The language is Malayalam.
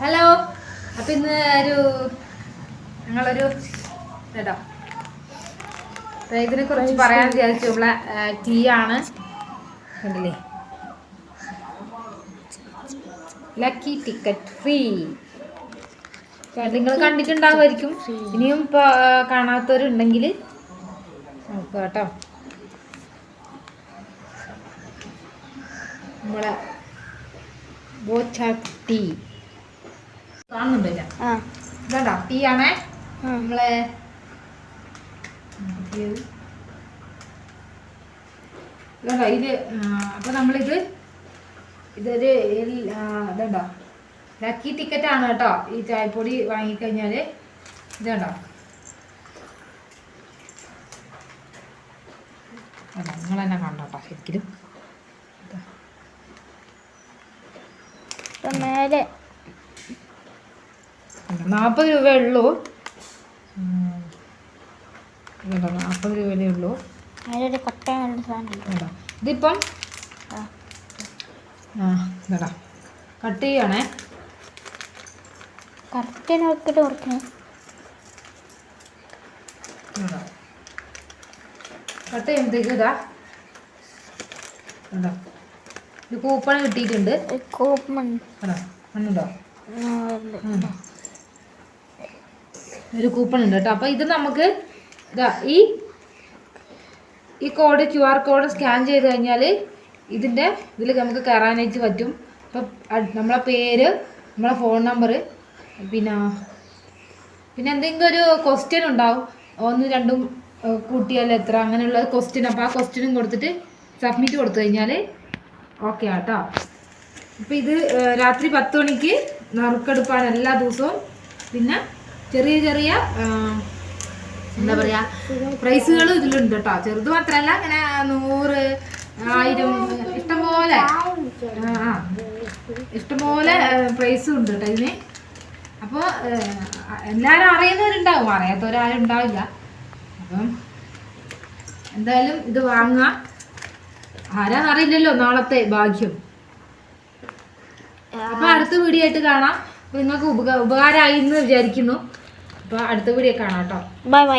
ഹലോ. അപ്പം ഇന്ന് ഒരു ഞങ്ങളൊരു കേട്ടോ ഇതിനെ കുറിച്ച് പറയാൻ വിചാരിച്ചു നമ്മളെ ടീ ആണ്. കണ്ടില്ലേ? ലക്കി ടിക്കറ്റ് ഫ്രീ നിങ്ങൾ കണ്ടിട്ടുണ്ടാവുമായിരിക്കും. ഇനിയും ഇപ്പോൾ കാണാത്തവരുണ്ടെങ്കിൽ നോക്കുക കേട്ടോ. നമ്മളെ ബോച്ചാ ടീ കാണുന്നുണ്ടല്ലോ ഇതാണ്ടോ ടീ ആണേ. നമ്മളെ ഇതാണ്ടോ ഇത് നമ്മളിത് ഇതൊരു ലക്കി ടിക്കറ്റ് ആണ് കേട്ടോ. ഈ ചായപ്പൊടി വാങ്ങിക്കഴിഞ്ഞാൽ ഇത് അതാ നിങ്ങൾ തന്നെ കണ്ടോട്ടോ ശരിക്കും മേലെ നാൽപ്പത് രൂപയേ ഉള്ളൂ. നാൽപ്പത് രൂപയേ ഉള്ളൂ. അതിലൊരു കൊട്ടയുള്ള സാധനം ഇതിപ്പം? ആ. ഇതാ കട്ട് ചെയ്യണേ കറക്റ്റ് നോക്കിയിട്ട് കുറയ്ക്കണം ഇതാ. കട്ട് ചെയ്യുമ്പോഴത്തേക്ക് ഇതാ. ഉണ്ടോ ഇത് കൂപ്പൺ കിട്ടിയിട്ടുണ്ട്. കൂപ്പൺ. ഉണ്ടോ. ഒരു കൂപ്പൺ ഉണ്ട് കേട്ടോ. അപ്പോൾ ഇത് നമുക്ക് ഇതാ ഈ ഈ code Q R code scan ചെയ്ത് കഴിഞ്ഞാൽ ഇതിന്റെ ഇതിൽ നമുക്ക് കയറാനായിട്ട് പറ്റും. അപ്പം നമ്മളെ പേര് നമ്മളെ ഫോൺ നമ്പർ പിന്നെ പിന്നെ എന്തെങ്കിലും ഒരു ക്വസ്റ്റ്യൻ ഉണ്ടാവും. ഒന്ന് രണ്ടും കൂട്ടിയാൽ എത്ര? അങ്ങനെയുള്ള ക്വസ്റ്റ്യൻ അപ്പോൾ ആ ക്വസ്റ്റ്യനും കൊടുത്തിട്ട് സബ്മിറ്റ് കൊടുത്തു കഴിഞ്ഞാൽ ഓക്കെ ആട്ടോ. അപ്പോൾ ഇത് രാത്രി പത്ത് മണിക്ക് നറുക്കെടുപ്പാണ് എല്ലാ ദിവസവും. പിന്നെ ചെറിയ ചെറിയ എന്താ പറയാ പ്രൈസുകളും ഇതിലുണ്ട് കേട്ടോ. ചെറുത് മാത്രല്ല അങ്ങനെ നൂറ് ആയിരം ഇഷ്ടംപോലെ. ആ. ഇഷ്ടംപോലെ പ്രൈസും ഉണ്ട് കേട്ടോ ഇതിന്. അപ്പോൾ എല്ലാവരും അറിയുന്നവരുണ്ടാവും. അറിയാത്തവരാരും ഉണ്ടാവില്ല അപ്പം എന്തായാലും ഇത് വാങ്ങുക. ആരാന്നറിയില്ലല്ലോ നാളത്തെ ഭാഗ്യം. അപ്പൊ അടുത്ത വീഡിയോ ആയിട്ട് കാണാം. നിങ്ങൾക്ക് ഉപകാ ഉപകാരമായി എന്ന് വിചാരിക്കുന്നു. അപ്പൊ അടുത്ത വീഡിയോ കാണാം കേട്ടോ. Bye bye